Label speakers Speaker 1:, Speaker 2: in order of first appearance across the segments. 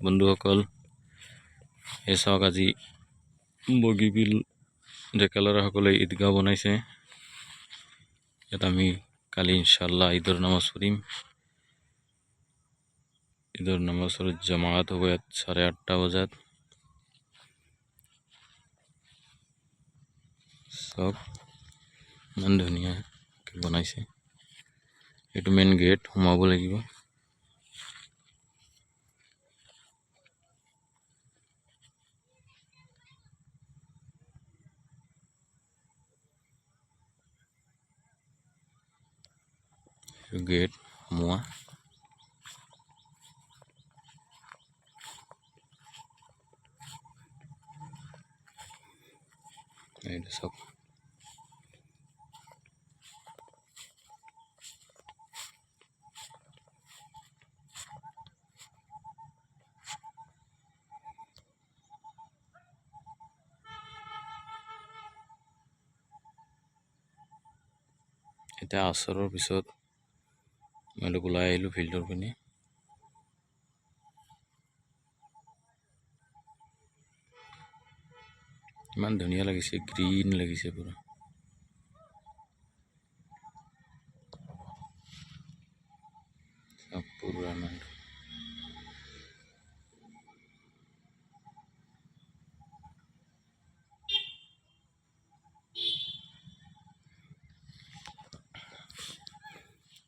Speaker 1: বন্ধুসকল এই চাওক আজি বগীবিল ডেকা ল'ৰাসকলে ঈদগাহ বনাইছে, ইয়াত আমি কালি ইনশাল্লাহ ঈদৰ নামাজ পঢ়িম। ঈদৰ নামাজৰ জমাত হ'ব ইয়াত চাৰে আঠটা বজাত। চাওক ইমান ধুনীয়াকৈ বনাইছে। এইটো মেইন গেট সোমাব লাগিব। এইটো গেট সোমোৱা এইটো চাওক এতিয়া আচৰৰ পিছত অলপ ওলাই আহিলোঁ ফিল্ডৰ পিনে ইমান ধুনীয়া লাগিছে গ্ৰীণ লাগিছে পুৰা। পুৰা ইমান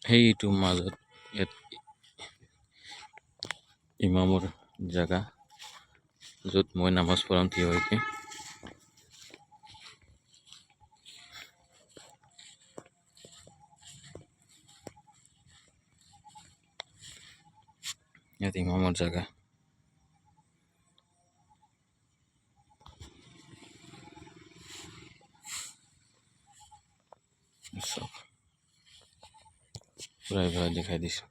Speaker 1: সেইটো মাজত ইয়াত ইমামৰ জেগা য'ত মই নামাজ পঢ়াম থিয় হৈকে ইয়াত ইমামৰ জেগা চাওক এইবাৰ দেখাই দিছোঁ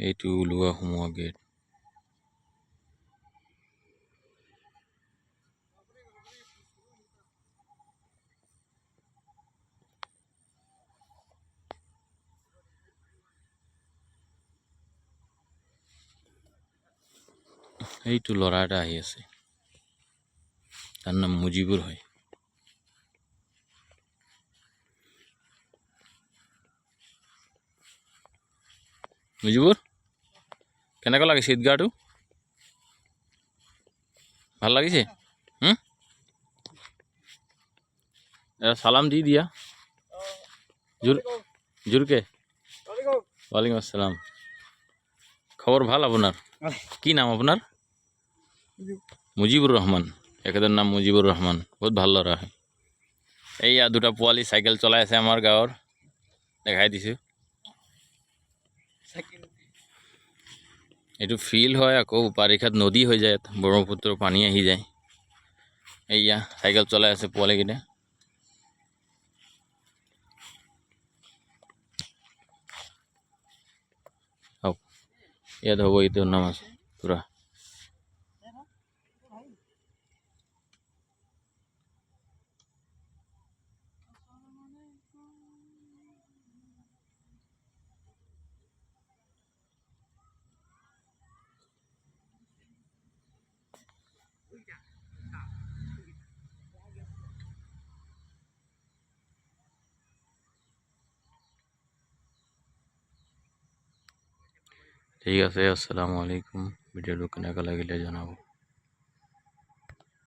Speaker 1: এইটো ওলোৱা সোমোৱা গেট এইটো ল'ৰা এটা আহি আছে তাৰ নাম মুজিবুৰ হয় মুজিবুৰ কেনেকুৱা লাগিছে ঈদগাহটো ভাল লাগিছে হুম এটা সালাম দি দিয়া জোর জোরকে ওয়ালাইকুম আসসালাম খবর ভাল আপনার কি নাম আপনার মুজিবুর রহমান এখেতৰ নাম মুজিবুৰ ৰহমান বহুত ভাল ল'ৰা হয় এইয়া দুটা পোৱালি চাইকেল চলাই আছে আমাৰ গাঁৱৰ দেখাই দিছোঁ এইটো ফিল্ড হয় আকৌ বাৰিষাত নদী হৈ যায় ইয়াত ব্ৰহ্মপুত্ৰৰ পানী আহি যায় এইয়া চাইকেল চলাই আছে পোৱালিকেইটা চাওক ইয়াত হ'ব এইটো নামাজ পূৰা ঠিক আছে আসসালামু আলাইকুম ভিডিঅ'টো কেনেকুৱা লাগিলে জনাব